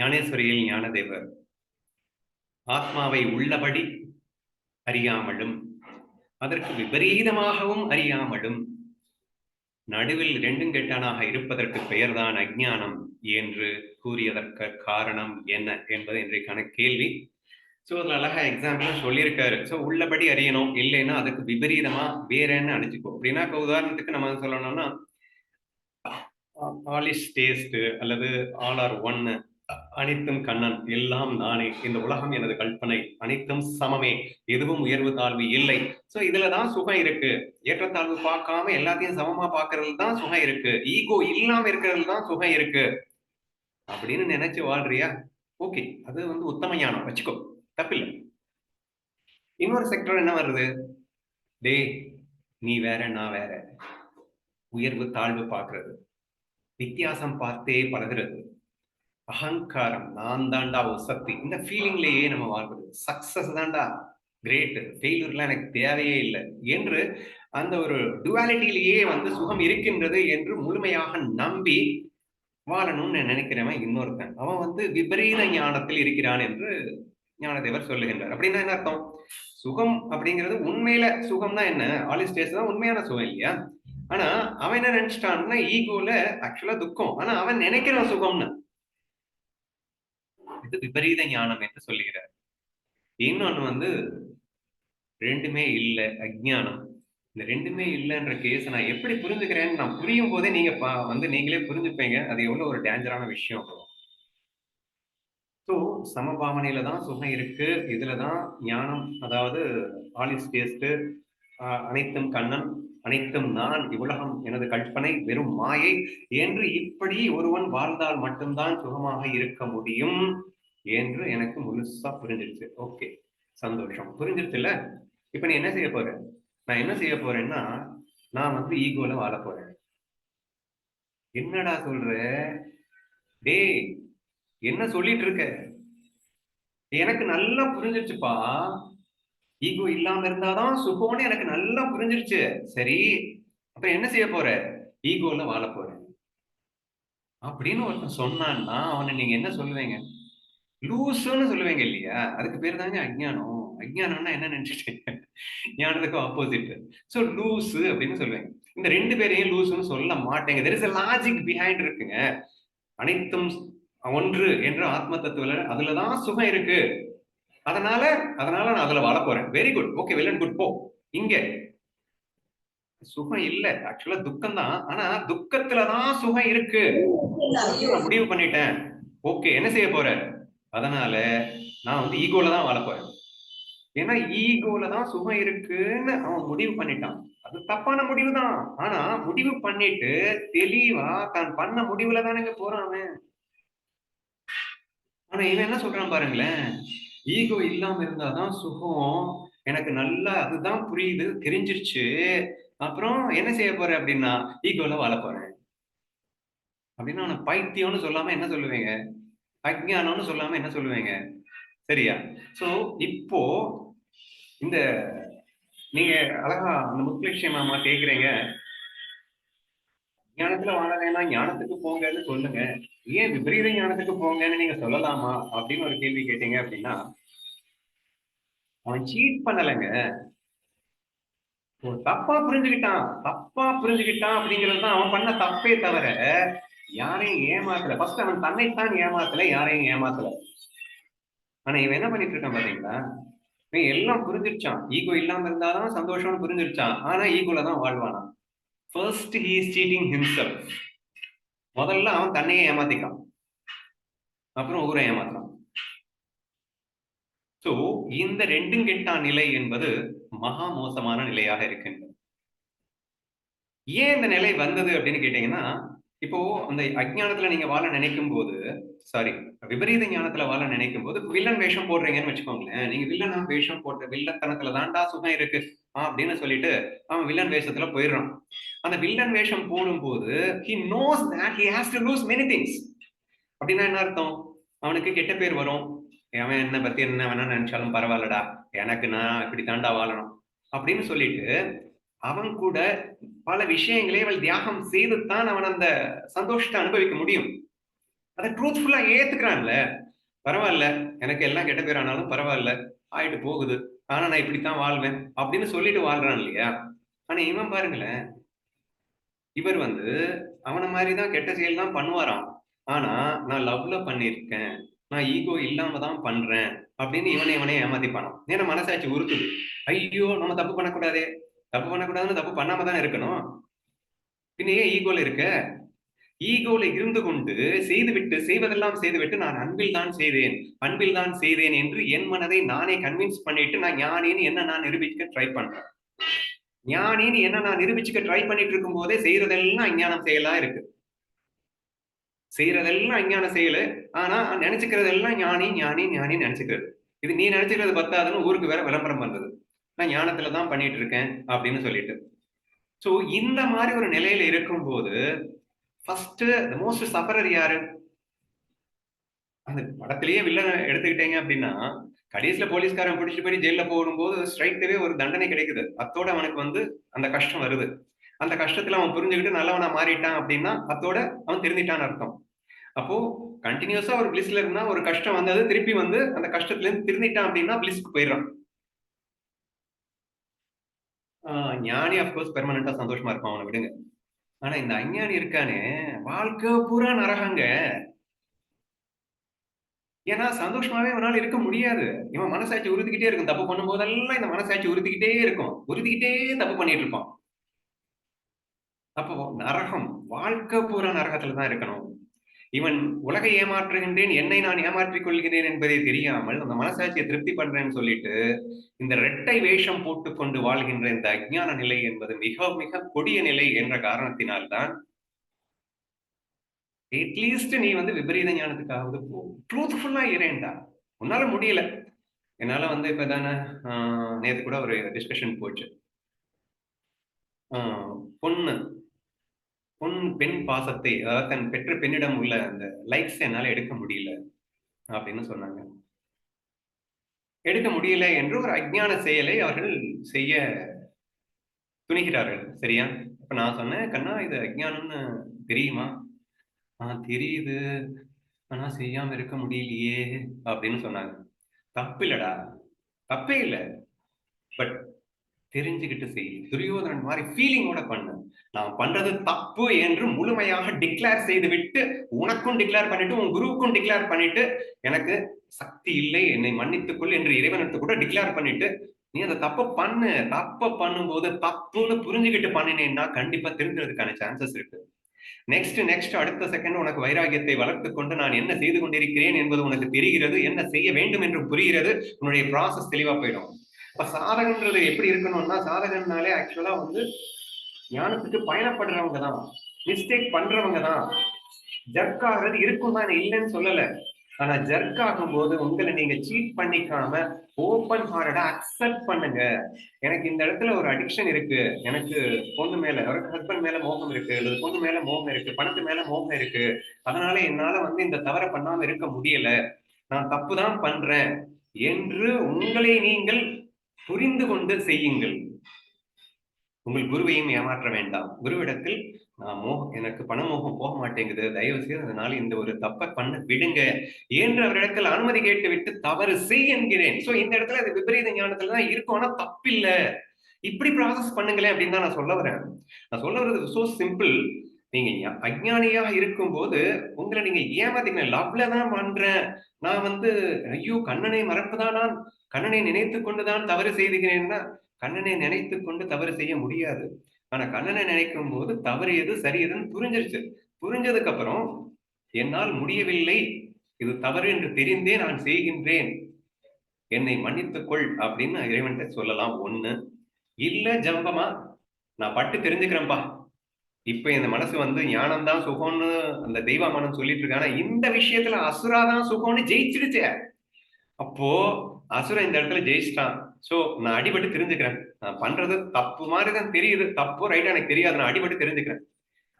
ஞானேஸ்வரியில் ஞானதேவர். ஆத்மாவை உள்ளபடி அறியாமலும் அதற்கு விபரீதமாகவும் அறியாமலும் நடுவில் ரெண்டும் கெட்டானாக இருப்பதற்கு பெயர்தான் அஜ்ஞானம் என்று கூறியதற்கு காரணம் என்ன என்பது இன்றைக்கான கேள்வி. ஸோ அதில் அழகா எக்ஸாம்பிள் சொல்லியிருக்காரு. ஸோ உள்ளபடி அறியணும் இல்லைன்னா அதுக்கு விபரீதமா என்ன அணிச்சுக்கோ அப்படின்னா இப்போ உதாரணத்துக்கு நம்ம சொல்லணும்னா ஆல் இஸ் டேஸ்ட் அல்லது ஆல் ஆர் ஒன்னு அனைத்தும் கண்ணன் எல்லாம் நானே. இந்த உலகம் எனது கற்பனை அனைத்தும் சமமே. எதுவும் உயர்வு தாழ்வு இல்லை. சோ இதுலதான் சுகம் இருக்கு. ஏற்றத்தாழ்வு பார்க்காம எல்லாத்தையும் சமமா பாக்குறதுல தான் சுகம் இருக்கு. ஈகோ இல்லாம இருக்கிறதுல தான் சுகம் இருக்கு. அப்படின்னு நினைச்சு வாழ்றியா? ஓகே அது வந்து உத்தம ஞானம் வச்சுக்கோ. தப்பில்லை. இன்னொரு செக்டர் என்ன வருது? டேய் நீ வேற நான் வேற. உயர்வு தாழ்வு பார்க்கறது. வித்தியாசம் பார்த்தே பழகிறது. அகங்காரம் நான் தாண்டா சக்தி. இந்த ஃபீலிங்லேயே நம்ம வாழ்வது சக்சஸ் தாண்டா கிரேட் ஃபெயிலியர்லாம் எனக்கு தேவையே இல்லை. என்று அந்த ஒரு டுவாலிட்டியிலேயே வந்து சுகம் இருக்கின்றது என்று முழுமையாக நம்பி வாழணும்னு நினைக்கிறவன் இன்னொருத்தன். அவன் வந்து விபரீத ஞானத்தில் இருக்கிறான் என்று ஞானதேவர் சொல்லுகின்றார். அப்படின்னா என்ன அர்த்தம்? சுகம் அப்படிங்கிறது உண்மையில சுகம்னா என்ன? ஆலிஸ்டேஸ் தான் உண்மையான சுகம் இல்லையா? ஆனா அவன் என்ன நினைச்சிட்டான்னா ஈகோல ஆக்சுவலா துக்கம். ஆனா அவன் நினைக்கிறான் சுகம்னு. இது விபரீத ஞானம் என்று சொல்லுகிறார். இன்னொன்று வந்து ரெண்டுமே இல்லை அஜ்ஞானம். இந்த ரெண்டுமே இல்லைன்ற கேஸ் நான் எப்படி புரிஞ்சுக்கிறேன்னு நான் புரியும் போதே நீங்க வந்து நீங்களே புரிஞ்சுப்பீங்க. அது எவ்வளவு ஒரு டேஞ்சரான விஷயம். ஸோ சமபாவனையில தான் சுகம் இருக்கு. இதுலதான் ஞானம் அதாவது ஆலிஸ் டேஸ்ட் அனைத்தும் கண்ணன் அனைத்தும் நான் இவ்வுலகம் எனது கற்பனை வெறும் மாயை என்று இப்படி ஒருவன் வாழ்ந்தால் மட்டும்தான் சுகமாக இருக்க முடியும். என்று எனக்கு முழுசா புரிஞ்சிருச்சு. ஓகே சந்தோஷம். புரிஞ்சிருச்சுல்ல? இப்ப நீ என்ன செய்ய போற? நான் என்ன செய்ய போறேன்னா நான் வந்து ஈகோல வாழ போறேன். என்னடா சொல்ற? டேய் என்ன சொல்லிட்டு இருக்க? எனக்கு நல்லா புரிஞ்சிருச்சுப்பா. ஈகோ இல்லாம இருந்தாதான் சுகம்னு எனக்கு நல்லா புரிஞ்சிருச்சு. சரி அப்ப என்ன செய்ய போற? ஈகோல வாழ போற அப்படின்னு ஒருத்தன் சொன்னான்னா அவனை நீங்க என்ன சொல்லுவீங்க? லூசுன்னு சொல்லுவீங்க இல்லையா? அதுக்கு பேர் தாங்க அஜ்ஞானம். அஜ்ஞானம்னா என்ன நினைச்சிட்டு ஞானத்துக்கு ஆப்போசிட் சோ லூசு அப்படின்னு சொல்லுவேங்க. இந்த ரெண்டு பேரையும் லூசுன்னு சொல்ல மாட்டேங்க. There is a logic behind இருக்குங்க. அனைத்தும் ஒன்று என்ற ஆத்ம தத்துவ அதுலதான் சுகம் இருக்கு. அதனால அதனால நான் அதுல வாழ போறேன். Very good okay well and good போ. இங்க. சுகம் இல்ல. ஆக்சுவலா துக்கம் தான். ஆனா துக்கத்துலதான் சுகம் இருக்கு. முடிவு பண்ணிட்டேன். ஓகே என்ன செய்ய போற? அதனால நான் வந்து ஈகோல தான் வாழ போறேன். ஏன்னா ஈகோல தான் சுகம் இருக்குன்னு அவன் முடிவு பண்ணிட்டான். அது தப்பான முடிவு தான். ஆனா முடிவு பண்ணிட்டு தெளிவா தான் பண்ண முடிவுல தானே போறான் அவன். ஆனா இவன் என்ன சொல்றான் பாருங்களேன்? ஈகோ இல்லாம இருந்தாதான் சுகம் எனக்கு நல்லா அதுதான் புரியுது தெரிஞ்சிருச்சு. அப்புறம் என்ன செய்ய போறேன் அப்படின்னா ஈகோல வாழ போறேன். அப்படின்னு அவனை பைத்தியம்னு சொல்லாம என்ன சொல்லுவீங்க? அஜ்ஞானம்னு சொல்லாம என்ன சொல்லுவீங்க? சரியா? சோ இப்போ இந்த நீங்க அழகா அந்த முத்துலட்சுமி மாமா கேக்குறீங்க. ஞானத்துல வாழலைன்னா ஞானத்துக்கு போங்கன்னு சொல்லுங்க. ஏன் விபரீத ஞானத்துக்கு போங்கன்னு நீங்க சொல்லலாமா? அப்படின்னு ஒரு கேள்வி கேட்டீங்க அப்படின்னா அவன் சீட் பண்ணலைங்க. தப்பா புரிஞ்சுக்கிட்டான். தப்பா புரிஞ்சுக்கிட்டான் அப்படிங்கிறது தான் அவன் பண்ண தப்பே தவிர யாரையும் ஏமாத்தல. ஃபர்ஸ்ட் அவன் தன்னைத்தான் ஏமாத்தல யாரையும் ஏமாத்தல. ஆனா இவன் என்ன பண்ணிட்டு இருக்கான் பாத்தீங்களா? இவன் எல்லாம் புரிஞ்சிருச்சான். ஈகோ இல்லாம இருந்தாதான் சந்தோஷம்னு புரிஞ்சிருச்சான். ஆனா ஈகோல தான் வாழ்வானா ஃபர்ஸ்ட் இஸ் சீட்டிங் முதல்ல அவன் தன்னையே ஏமாத்திக்கான். அப்புறம் ஊரை ஏமாத்துறான். சோ இந்த ரெண்டும் கெட்டான் நிலை என்பது மகா மோசமான நிலையாக இருக்கின்றது. ஏன் இந்த நிலை வந்தது அப்படின்னு கேட்டீங்கன்னா இப்போ அந்த அஜ்ஞானத்துல நீங்க வாழ நினைக்கும் போது சாரி விபரீத ஞானத்துல வாழ நினைக்கும் போது வில்லன் வேஷம் போடுறீங்கன்னு வச்சுக்கோங்களேன் நீங்க வில்லனா வேஷம் போட்ட வில்லத்தனத்துல தாண்டா சுகம் இருக்கு அப்படின்னு சொல்லிட்டு அவன் வில்லன் வேஷத்துல போயிடுறான். அந்த வில்லன் வேஷம் போடும்போது he knows that he has to lose many things அப்படின்னா என்ன அர்த்தம்? அவனுக்கு கெட்ட பேர் வரும். அவன் என்ன பத்தி என்ன வேணா நினைச்சாலும் பரவாயில்லடா எனக்கு நான் இப்படி தாண்டா வாழணும். அப்படின்னு சொல்லிட்டு அவன் கூட பல விஷயங்களை அவள் தியாகம் செய்துத்தான் அவன் அந்த சந்தோஷத்தை அனுபவிக்க முடியும். அதை ட்ரூத்ஃபுல்லா ஏத்துக்கிறான்ல. பரவாயில்ல எனக்கு எல்லாம் கெட்ட பேர் ஆனாலும் பரவாயில்ல ஆயிட்டு போகுது. ஆனா நான் இப்படித்தான் வாழ்வேன் அப்படின்னு சொல்லிட்டு வாழ்றான் இல்லையா? ஆனா இவன் பாருங்களேன் இவர் வந்து அவனை மாதிரிதான் கெட்ட செயல் தான் பண்ணுவாராம். ஆனா நான் லவ்ல பண்ணிருக்கேன் நான் ஈகோ இல்லாம தான் பண்றேன் அப்படின்னு இவனை இவனே ஏமாத்திப்பானாம். ஏன்னா மனசாட்சி உறுத்துது. ஐயோ நம்ம தப்பு பண்ணக்கூடாதே. தப்பு பண்ணக்கூடாதுன்னு தப்பு பண்ணாம தானே இருக்கணும். பின்ன ஏன் ஈகோல இருக்க? ஈகோல இருந்து கொண்டு செய்துவிட்டு செய்வதெல்லாம் செய்துவிட்டு நான் அன்பில் தான் செய்தேன். அன்பில் தான் செய்தேன் என்று என் மனதை நானே கன்வின்ஸ் பண்ணிட்டு நான் ஞானின்னு என்ன நான் நிரூபிக்க ட்ரை பண்றேன். ஞானின்னு என்ன நான் நிரூபிச்சுக்க ட்ரை பண்ணிட்டு இருக்கும் போதே செய்யறதெல்லாம் அஞ்ஞானம் செயலா இருக்கு. செய்யறதெல்லாம் அஞ்ஞான செயலு. ஆனா நினைச்சுக்கிறதெல்லாம் ஞானி ஞானி ஞானி நினைச்சுக்கிறது. இது நீ நினைச்சுக்கிறது பத்தாதுன்னு ஊருக்கு வேற விளம்பரம் பண்றது நான் ஞானத்துல தான் பண்ணிட்டு இருக்கேன் அப்படின்னு சொல்லிட்டு. ஸோ இந்த மாதிரி ஒரு நிலையில இருக்கும்போது ஃபர்ஸ்ட் மோஸ்ட் சஃபரர் யாரு? அந்த படத்திலேயே வில்லன் எடுத்துக்கிட்டீங்க அப்படின்னா கடைசியில போலீஸ்காரன் பிடிச்சிட்டு போய் ஜெயில போடும்போது ஸ்ட்ரைட்டாவே ஒரு தண்டனை கிடைக்குது. அத்தோட அவனுக்கு வந்து அந்த கஷ்டம் வருது. அந்த கஷ்டத்துல அவன் புரிஞ்சுக்கிட்டு நல்லவனா மாறிட்டான் அப்படின்னா அத்தோட அவன் திருந்திட்டான்னு அர்த்தம். அப்போ கண்டினியூஸா ஒரு பிளிஸ்ல இருந்தா ஒரு கஷ்டம் வந்தது திருப்பி வந்து அந்த கஷ்டத்துல இருந்து திருந்திட்டான் அப்படின்னா பிளிஸ்க்கு போயிடுறான். ஞானி அஃப்கோர்ஸ் பெர்மனண்டா சந்தோஷமா இருப்பான் அவனை விடுங்க. ஆனா இந்த அஞ்ஞானி இருக்கானே வாழ்க்கை பூரா நரகங்க. ஏன்னா சந்தோஷமாவே அவனால இருக்க முடியாது. இவன் மனசாட்சி உறுதிக்கிட்டே இருக்கும். தப்பு பண்ணும் போதெல்லாம் இந்த மனசாட்சி உறுதிக்கிட்டே இருக்கும். உறுதிக்கிட்டே தப்பு பண்ணிட்டு இருப்பான். அப்போ நரகம் வாழ்க்கை பூரா நரகத்துல தான் இருக்கணும். இவன் உலகை ஏமாற்றுகின்றேன் என்னை நான் ஏமாற்றிக் கொள்கிறேன் என்பதை தெரியாமல் அந்த மனசாட்சியை திருப்தி பண்றேன்னு சொல்லிட்டு இந்த இரட்டை வேஷம் போட்டுக்கொண்டு வாழ்கின்ற இந்த அஜ்ஞான நிலை என்பது மிக மிக கொடிய நிலை என்ற காரணத்தினால்தான் அட்லீஸ்ட் நீ வந்து விபரீத ஞானத்துக்காவது போ. ட்ரூத்ஃபுல்லா இரேண்டா உன்னால முடியல. என்னால வந்து இப்ப தானே நேத்து கூட ஒரு டிஸ்கஷன் போச்சு. ஆஹ் பொண்ணு பொன் பெண் பாசத்தை அதாவது தன் பெற்ற பெண்ணிடம் உள்ள அந்த லைக்ஸ் என்னால எடுக்க முடியல அப்படின்னு சொன்னாங்க. எடுக்க முடியல என்று ஒரு அஜ்ஞான செயலை அவர்கள் செய்ய துணிகிறார்கள். சரியா? இப்ப நான் சொன்னேன் கண்ணா இது அஜ்ஞானம்னு தெரியுமா? ஆஹ் தெரியுது. ஆனா செய்யாம இருக்க முடியலையே அப்படின்னு சொன்னாங்க. தப்பு இல்லடா தப்பே இல்ல. பட் தெரிஞ்சுக்கிட்டு செய். துரியோதனன் மாதிரி ஃபீலிங்கோட பண்ணு. நான் பண்றது தப்பு என்று முழுமையாக டிக்ளேர் செய்து விட்டு உனக்கும் டிக்ளேர் பண்ணிட்டு உன் குருவுக்கும் டிக்ளேர் பண்ணிட்டு எனக்கு சக்தி இல்லை என்னை மன்னித்துக்கொள் என்று இறைவனத்து கூட டிக்ளேர் பண்ணிட்டு நீ அந்த தப்ப பண்ணு. தப்ப பண்ணும்போது தப்புன்னு புரிஞ்சுக்கிட்டு பண்ணினேன்னா கண்டிப்பா திருந்துறதுக்கான சான்சஸ் இருக்கு. நெக்ஸ்ட் நெக்ஸ்ட் அடுத்த செகண்ட் உனக்கு வைராகியத்தை வளர்த்து கொண்டு நான் என்ன செய்து கொண்டிருக்கிறேன் என்பது உனக்கு தெரிகிறது. என்ன செய்ய வேண்டும் என்று புரிகிறது. உன்னுடைய ப்ராசஸ் தெளிவா போயிடும். இப்ப சாதகன்றது எப்படி இருக்கணும்னா சாதகன்னாலே ஆக்சுவலா வந்து ஞானத்துக்கு பயணப்படுறவங்க தான் மிஸ்டேக் பண்றவங்க தான் ஜர்க் ஆகிறது இருக்கும் தான் இல்லைன்னு சொல்லல. ஆனா ஜர்க் ஆகும்போது உங்களை நீங்க சீட் பண்ணிக்காம ஓப்பன் ஹார்டா அக்செப்ட் பண்ணுங்க. எனக்கு இந்த இடத்துல ஒரு அடிக்ஷன் இருக்கு. எனக்கு பொண்ணு மேல ஒரு ஹஸ்பண்ட் மேல மோகம் இருக்கு. அல்லது பொண்ணு மேல மோகம் இருக்கு. பணத்து மேல மோகம் இருக்கு. அதனால என்னால வந்து இந்த தவறை பண்ணாம இருக்க முடியல. நான் தப்பு தான் பண்றேன். என்று உங்களை நீங்கள் புரிந்து கொண்டு செய்யுங்கள். உங்கள் குருவையும் ஏமாற்ற வேண்டாம். குருவிடத்தில் நான் மோகம் எனக்கு பணமோகம் போக மாட்டேங்குது தயவு செய்து அதனால இந்த ஒரு தப்பை பண்ண விடுங்க. என்று அவரிடத்தில் அனுமதி கேட்டு விட்டு தவறு செய் என்கிறேன். சோ இந்த இடத்துல அது விபரீத ஞானத்துல தான் இருக்கும். ஆனா தப்பில்ல. இப்படி ப்ராசஸ் பண்ணுங்களேன் அப்படின்னு தான் நான் சொல்ல வரேன். நான் சொல்ல வர்றது சோ சிம்பிள் நீங்க அஜ்ஞானியா இருக்கும்போது உங்களை நீங்க ஏமாத்தீங்க லவ்ல தான் பண்றேன். நான் வந்து ஐயோ கண்ணனை மறப்புதான் நான். கண்ணனை நினைத்து கொண்டுதான் தவறு செய்துகிறேன்னா கண்ணனை நினைத்து கொண்டு தவறு செய்ய முடியாது. ஆனா கண்ணனை நினைக்கும் போது தவறு எது சரி எதுன்னு புரிஞ்சிருச்சு. புரிஞ்சதுக்கு அப்புறம் என்னால் முடியவில்லை. இது தவறு என்று தெரிந்தே நான் செய்கின்றேன். என்னை மன்னித்துக்கொள் அப்படின்னு இறைவன்கிட்ட சொல்லலாம். ஒண்ணு இல்ல ஜம்பமா நான் பட்டு தெரிஞ்சுக்கிறேன்ப்பா இப்ப இந்த மனசு வந்து ஞானம் தான் சுகம்னு அந்த தெய்வமானம் சொல்லிட்டு இருக்காங்க. இந்த விஷயத்துல அசுரா தான் சுகம்னு ஜெயிச்சிடுச்சே. அப்போ அசுரன் இந்த இடத்துல ஜெயிச்சிட்டான். சோ நான் அடிபட்டு தெரிஞ்சுக்கிறேன். நான் பண்றது தப்பு மாதிரி தான் தெரியுது. தப்பு ரைட்டா எனக்கு தெரியாது. நான் அடிபட்டு தெரிஞ்சுக்கிறேன்.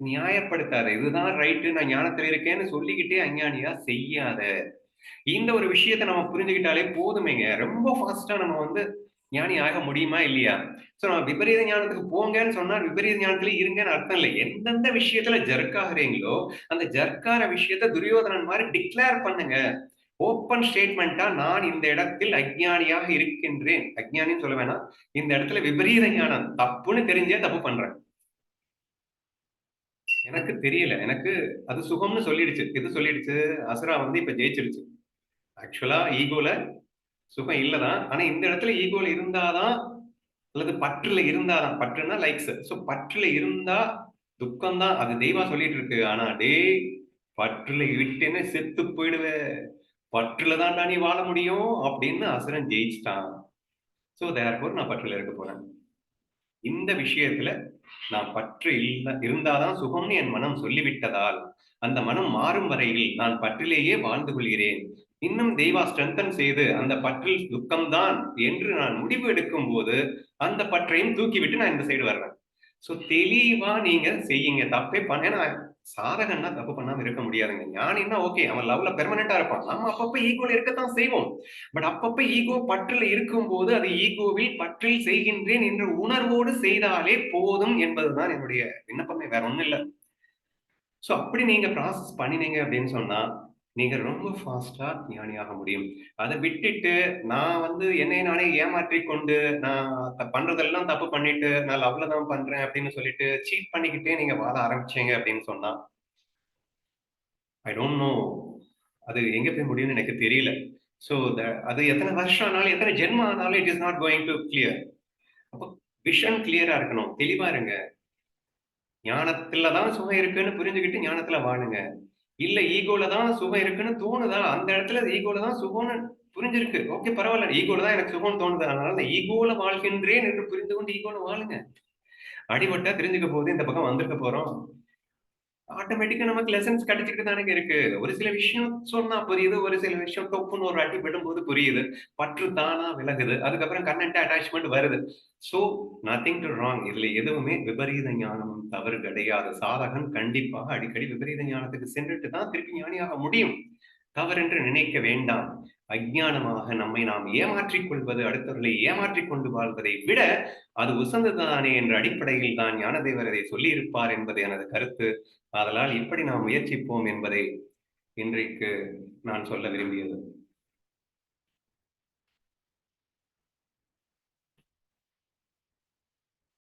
நியாயப்படுத்தாத இதுதான் ரைட்டு நான் ஞானத்துல இருக்கேன்னு சொல்லிக்கிட்டே அஞ்ஞானியா செய்யாத. இந்த ஒரு விஷயத்த நம்ம புரிஞ்சுக்கிட்டாலே போதுமேங்க. ரொம்ப ஃபாஸ்டா நம்ம வந்து ஞானி ஆக முடியுமா இல்லையா? சோ நான் விபரீத ஞானத்துக்கு போங்கன்னு சொன்னா விபரீத ஞானத்துல இருங்கன்னு அர்த்தம் இல்லை. எந்தெந்த விஷயத்துல ஜர்க்காகிறீங்களோ அந்த ஜர்க்கார விஷயத்த துரியோதனன் மாதிரி டிக்ளேர் பண்ணுங்க. ஓப்பன் ஸ்டேட்மெண்டா நான் இந்த இடத்தில் அஜ்ஞானியாக இருக்கின்றேன். அஜ்ஞானின்னு சொல்ல வேணாம். இந்த இடத்துல விபரீத ஞானம். தப்புன்னு தெரிஞ்சே தப்பு பண்றேன். எனக்கு தெரியல. எனக்கு அது சுகம்னு சொல்லிடுச்சு. எது சொல்லிடுச்சு? அசுரா வந்து இப்ப ஜெயிச்சிருச்சு ஆக்சுவலா ஈகோல சுகம் இல்லதான். ஆனா இந்த இடத்துல ஈகோல இருந்தாதான் அல்லது பற்றுல இருந்தாதான். பற்றுனா லைக்ஸ் ஸோ பற்றுல இருந்தா துக்கம் தான் அது தெய்வா சொல்லிட்டு இருக்கு. ஆனா டே பற்றுல விட்டுன்னு செத்து போயிடுவேன் பற்றுல தான்டா நீ வாழ முடியும் அப்படின்னு அசுரன் ஜெயிச்சிட்டான். ஸோ தேர்ஃபோர் நான் பற்றுல இருக்க போறேன். இந்த விஷயத்துல நான் பற்று இல்ல இருந்தாதான் சுகம்னு என் மனம் சொல்லிவிட்டதால் அந்த மனம் மாறும் வரையில் நான் பற்றிலேயே வாழ்ந்து கொள்கிறேன். இன்னும் தெய்வா ஸ்ட்ரென்தன் செய்து அந்த பற்றில் துக்கம்தான் என்று நான் முடிவு எடுக்கும் போது அந்த பற்றையும் தூக்கிவிட்டு நான் இந்த சைடு வர்றேன். ஸோ தெளிவா நீங்க செய்யுங்க. தப்பே பண்ணேன்னா சாதகன்னா தப்பு பண்ணாம இருக்க முடியாதுங்க. ஞானின்னா ஓகே அவன் லவ்ல பெர்மனண்டா இருப்பான். நம்ம அப்பப்ப ஈகோல இருக்கத்தான் செய்வோம். பட் அப்பப்ப ஈகோ பற்றில் இருக்கும் போது அது ஈகோவில் பற்றில் செய்கின்றேன் என்ற உணர்வோடு செய்தாலே போதும் என்பதுதான் என்னுடைய விண்ணப்பமே. வேற ஒண்ணும் இல்லை. ஸோ அப்படி நீங்க ப்ராசஸ் பண்ணினீங்க அப்படின்னு சொன்னா நீங்க ரொம்ப ஃபாஸ்டா ஞானியாக முடியும். அதை விட்டுட்டு நான் வந்து என்னை நானே ஏமாற்றி கொண்டு நான் த- பண்றதெல்லாம் தப்பு பண்ணிட்டு நான் லவ்ல தான் பண்றேன் அப்படின்னு சொல்லிட்டு சீட் பண்ணிக்கிட்டே நீங்க வாழ ஆரம்பிச்சீங்க அப்படின்னு சொன்னா ஐ டோன்ட் நோ அது எங்க போய் முடியும்னு எனக்கு தெரியல. ஸோ அது எத்தனை வருஷம் ஆனாலும் எத்தனை ஜென்மம் ஆனாலும் it is not going to clear அப்போ விஷன் கிளியரா இருக்கணும். தெளிவா இருங்க. ஞானத்துல தான் சுகம் இருக்குன்னு புரிஞ்சுக்கிட்டு ஞானத்துல வாழுங்க. இல்ல ஈகோல தான் சுகம் இருக்குன்னு தோணுதா? அந்த இடத்துல ஈகோல தான் சுகம்னு புரிஞ்சிருக்கு. ஓகே பரவாயில்ல. ஈகோல தான் எனக்கு சுகம்னு தோணுது. அதனால இந்த ஈகோல வாழ்கின்றேன் என்று புரிந்து கொண்டு ஈகோல வாழுங்க. அடிபட்டா தெரிஞ்சுக்க போகுது. இந்த பக்கம் வந்திருக்க போறோம். ஆட்டோமேட்டிக்கா நமக்கு லெசன்ஸ் கிடைச்சிட்டு தானே இருக்கு. ஒரு சில விஷயம் சொன்னா புரியுது ஒரு சில விஷயம் டொப்புன்னு ஒரு அடி விடும்போது புரியுது. பற்று தானா விலகுது. அதுக்கப்புறம் கண்ணன்ட்டு அட்டாச்மெண்ட் வருது. சோ நத்திங் டு ராங் இதுல எதுவுமே விபரீத ஞானம் தவறு கிடையாது. சாதகன் கண்டிப்பாக அடிக்கடி விபரீத ஞானத்துக்கு சென்றுட்டு தான் திருப்பி ஞானியாக முடியும். தவறென்று நினைக்க வேண்டாம். அஜ்ஞானமாக நம்மை நாம் ஏமாற்றிக் கொள்வது அடுத்தவர்களை ஏமாற்றிக் கொண்டு வாழ்வதை விட அது உசந்ததானே என்ற அடிப்படையில் தான் ஞானதேவர் அதை சொல்லியிருப்பார் என்பது எனது கருத்து. ஆதலால் இப்படி நாம் முயற்சிப்போம் என்பதை இன்றைக்கு நான் சொல்ல விரும்பியது.